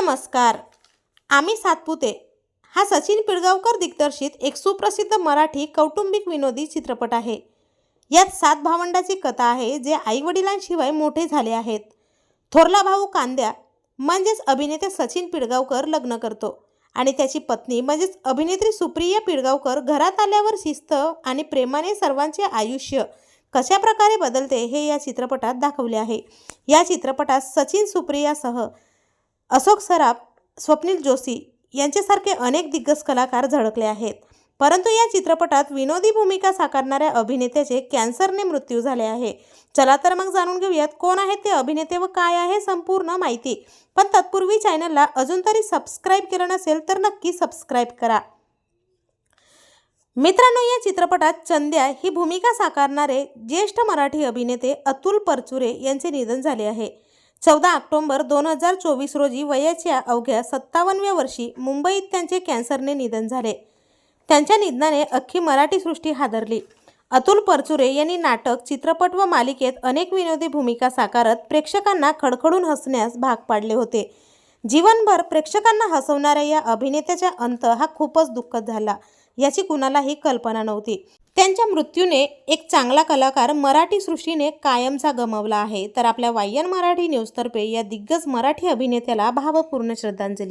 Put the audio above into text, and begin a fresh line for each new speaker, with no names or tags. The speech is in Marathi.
नमस्कार. आम्ही सातपुते. हा सचिन पिळगावकर दिग्दर्शित एक सुप्रसिद्ध मराठी कौटुंबिक विनोदी चित्रपट आहे. यात सात भावंडाची कथा आहे जे आईवडिलांशिवाय मोठे झाले आहेत. थोरला भाऊ कांद्या म्हणजेच अभिनेते सचिन पिळगावकर लग्न करतो आणि त्याची पत्नी म्हणजेच अभिनेत्री सुप्रिया पिळगावकर घरात आल्यावर शिस्त आणि प्रेमाने सर्वांचे आयुष्य कशा प्रकारे बदलते हे या चित्रपटात दाखवले आहे. या चित्रपटात सचिन सुप्रियासह अशोक सराफ स्वप्नील जोशी यांच्यासारखे अनेक दिग्गज कलाकार झळकले आहेत. परंतु या चित्रपटात विनोदी भूमिका साकारणाऱ्या अभिनेत्याचे कॅन्सरने मृत्यू झाले आहे. चला तर मग जाणून घेऊयात कोण आहेत ते अभिनेते व काय आहे संपूर्ण माहिती. पण तत्पूर्वी चॅनलला अजून तरी सबस्क्राईब केलं नसेल तर नक्की सबस्क्राईब करा. मित्रांनो या चित्रपटात चंद्या ही भूमिका साकारणारे ज्येष्ठ मराठी अभिनेते अतुल परचुरे यांचे निधन झाले आहे. चौदा ऑक्टोंबर दोन हजार चोवीस रोजी वयाच्या अवघ्या सत्तावन्नव्या वर्षी मुंबईत त्यांचे कॅन्सरने निधन झाले. त्यांच्या निधनाने अख्खी मराठी सृष्टी हादरली. अतुल परचुरे यांनी नाटक चित्रपट व मालिकेत अनेक विनोदी भूमिका साकारत प्रेक्षकांना खडखडून हसण्यास भाग पाडले होते. जीवनभर प्रेक्षकांना हसवणाऱ्या या अभिनेत्याचा अंत हा खूपच दुःखद झाला याची कुणालाही कल्पना नव्हती. त्यांच्या मृत्यूने एक चांगला कलाकार मराठी सृष्टीने कायमचा गमावला आहे. तर आपल्या वायन मराठी न्यूजतर्फे या दिग्गज मराठी अभिनेत्याला भावपूर्ण श्रद्धांजली.